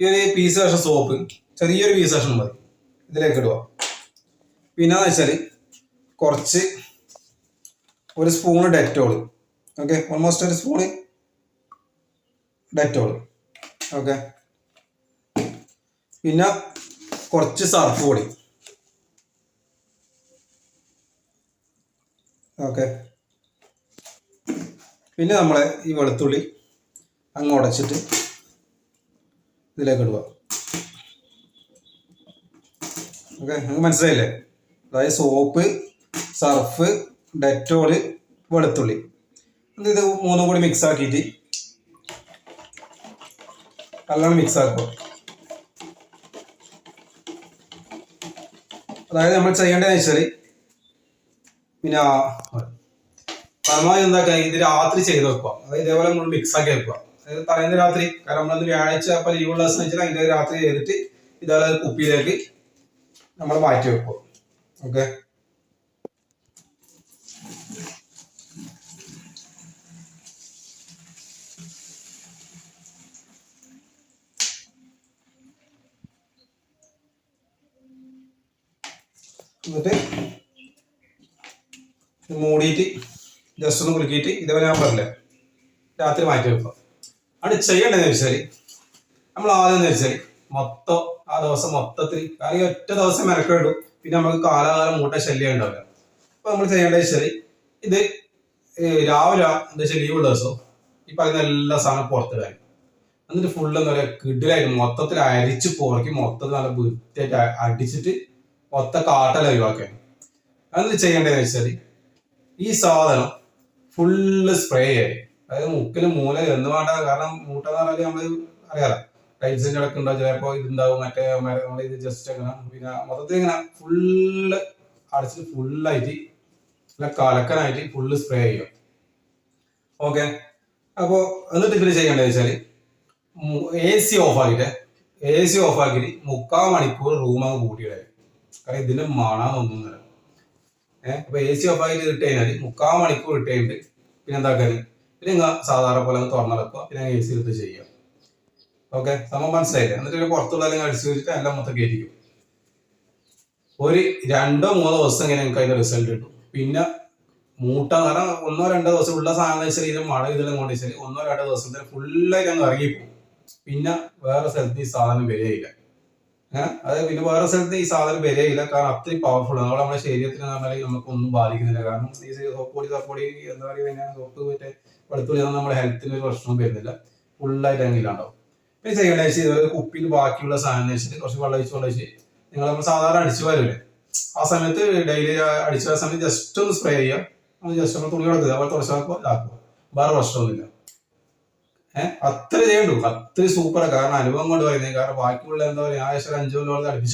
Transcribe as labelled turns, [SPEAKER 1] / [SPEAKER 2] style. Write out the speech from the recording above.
[SPEAKER 1] ഈ ഒരു പീസ് കഷ്ണം സോപ്പ് ചെറിയൊരു പീസ് കഷ്ണം മതി. ഇതിലേക്ക് ഇടുക. പിന്നെ വെച്ചാൽ കുറച്ച് ഒരു സ്പൂണ് ഡെറ്റോൾ ഓക്കെ ഓൾമോസ്റ്റ് ഒരു സ്പൂണ് ഡെറ്റോൾ ഓക്കെ പിന്നെ കുറച്ച് സർഫ് പൊടി. ഓക്കെ പിന്നെ നമ്മൾ ഈ വെളുത്തുള്ളി അങ്ങ് ഉടച്ചിട്ട് ഇതിലേക്ക് ഇടുക ഓക്കെ നിങ്ങൾക്ക് മനസ്സിലായില്ലേ? അതായത് സോപ്പ് സർഫ് ഡെറ്റോൾ വെളുത്തുള്ളി. എന്നിട്ട് ഇത് മൂന്നും കൂടി മിക്സ് ആക്കിയിട്ട് നല്ലോണം മിക്സ് ആക്കുക. അതായത് നമ്മൾ ചെയ്യേണ്ടതെന്ന് വെച്ചാൽ പിന്നെ പരമാവധി എന്താക്കുക? ഇത് രാത്രി ചെയ്ത് വെക്കുക. അതായത് ഇതേപോലെ നമ്മൾ മിക്സ് ആക്കി വെക്കുക. തലേന്ന് രാത്രി കാരണം നമ്മളന്ന് വ്യാഴാഴ്ച അപ്പോൾ ലീവുള്ള ദിവസം വെച്ചാൽ അതിന്റെ രാത്രി ചെയ്തിട്ട് ഇതേപോലെ കുപ്പിയിലേക്ക് നമ്മൾ മാറ്റി വെക്കും. ഓക്കെ എന്നിട്ട് മൂടിയിട്ട് ജസ്റ്റ് ഒന്ന് കുലുക്കിയിട്ട് ഇതേപോലെ ഞാൻ പറഞ്ഞില്ലേ? രാത്രി മാറ്റി വെക്കുക അവിടെ ചെയ്യേണ്ടതെന്ന് വെച്ചാൽ നമ്മൾ ആദ്യം എന്ന് മൊത്തം ആ ദിവസം മൊത്തത്തിൽ കാരണം ഈ ഒറ്റ ദിവസം മെനക്കേണ്ടു പിന്നെ നമുക്ക് കാലാകാലം മൂട്ട ശല്യം ഉണ്ടാവില്ല. അപ്പൊ നമ്മൾ ചെയ്യേണ്ടത് വെച്ചാൽ ഇത് രാവിലെ എന്താ വെച്ചാൽ ലീവ് ഉള്ള ദിവസം ഈ പറയുന്ന എല്ലാ സാധനം പുറത്തിടാൻ. എന്നിട്ട് ഫുള്ള് എന്താ പറയുക കിഡിലായിട്ട് മൊത്തത്തിൽ അരിച്ച് പുറക്കി മൊത്തത്തിൽ നല്ല വൃത്തിയായിട്ട് അടിച്ചിട്ട് മൊത്ത കാട്ടല ഒഴിവാക്കാൻ എന്നിട്ട് ചെയ്യേണ്ടതെന്ന് വെച്ചാൽ ഈ സാധനം ഫുള്ള് സ്പ്രേ ആയി അതായത് മുക്കിലും മൂല എന്ന് വേണ്ട കാരണം മൂട്ട എന്ന് പറഞ്ഞാൽ നമ്മൾ അറിയാലോ. ടൈൽസിന്റെ ഇടയ്ക്ക് ഉണ്ടാവും ചിലപ്പോൾ ഇതുണ്ടാവും മറ്റേ നമ്മൾ ഇത് ജസ്റ്റ് അങ്ങനെ പിന്നെ മൊത്തത്തിൽ ഇങ്ങനെ ഫുള്ള് അടച്ചിട്ട് ഫുള്ളായിട്ട് നല്ല കലക്കനായിട്ട് ഫുള്ള് സ്പ്രേ ചെയ്യും. ഓക്കെ അപ്പോൾ എന്നിട്ട് ഇതിൽ ചെയ്യേണ്ടത് വെച്ചാൽ എ സി ഓഫ് ആക്കിയിട്ട് എ സി ഓഫ് ആക്കിയിട്ട് മുക്കാൽ മണിക്കൂർ റൂം അങ്ങ് കൂട്ടിയിടേ കാരണം ഇതിന്റെ മണമൊന്നും ഏഹ് അപ്പൊ എ സി ഓഫ് ആക്കിയിട്ട് ഇട്ട് കഴിഞ്ഞാൽ മുക്കാൽ മണിക്കൂർ ഇട്ട് കഴിഞ്ഞിട്ട് പിന്നെ പിന്നെ നിങ്ങൾ സാധാരണ പോലെ ഒന്ന് നടക്കുക പിന്നെ എ സി എടുത്ത് ചെയ്യാം ഓക്കെ സംഭവം മനസ്സിലായില്ലേ? എന്നിട്ട് ഒരു പുറത്തുള്ള അല്ലെങ്കിൽ അടിച്ചു വെച്ചിട്ട് എല്ലാം മൊത്തം കയറ്റിക്കും. ഒരു രണ്ടോ മൂന്നോ ദിവസം ഇങ്ങനെ നിങ്ങൾക്ക് അതിന്റെ റിസൾട്ട് കിട്ടും. പിന്നെ മൂട്ട കാരണം ഒന്നോ രണ്ടോ ദിവസം ഉള്ള സാധനം വെച്ചാൽ ഇത് മഴ ഇതെല്ലാം കൊണ്ട് വെച്ചാൽ ഒന്നോ രണ്ടോ ദിവസത്തിൽ ഫുള്ളായിട്ട് അങ്ങ് ഇറങ്ങിപ്പോകും പിന്നെ വേറെ സ്ഥലത്ത് ഈ സാധനം വരികയില്ല. അത് പിന്നെ വേറെ സ്ഥലത്ത് ഈ സാധനം വരെയില്ല കാരണം അത്രയും പവർഫുൾ ആണ് നമ്മുടെ ശരീരത്തിന് പറഞ്ഞാൽ നമുക്ക് ഒന്നും ബാധിക്കുന്നില്ല. കാരണം ഈ സോപ്പ് പൊടി സോപ്പ് എന്താ പറയുക സോപ്പ് മറ്റേ വെളുത്തുള്ളി നമ്മുടെ ഹെൽത്തിന് ഒരു പ്രശ്നവും വരുന്നില്ല. ഫുള്ളായിട്ട് അങ്ങനെയില്ലാണ്ടാവും പിന്നെ ചെയ്യേണ്ട വെച്ചാൽ ഇതുപോലെ കുപ്പിയിൽ ബാക്കിയുള്ള സാധനം വെച്ചിട്ട് കുറച്ച് വെള്ളം ഒഴിച്ച് വെള്ളം ഒഴിച്ച് നിങ്ങൾ നമ്മൾ സാധാരണ അടിച്ചു വരില്ലേ ആ സമയത്ത് ഡെയിലി അടിച്ചു സമയത്ത് ജസ്റ്റ് ഒന്ന് സ്പ്രേ ചെയ്യുക. ജസ്റ്റ് നമ്മൾ തുണി കിടക്കുക അതുപോലെ തുറച്ചാൽ ഇതാക്കുക വേറെ പ്രശ്നമൊന്നുമില്ല. ഏഹ് അത്ര ചെയ്യണ്ടു അത്ര സൂപ്പറാണ് കാരണം അനുഭവം കൊണ്ട് പറയുന്നത്. കാരണം ബാക്കിയുള്ള എന്താ പറയുക ആഴ്ച അഞ്ചു കൊല്ലം അടുപ്പിച്ച്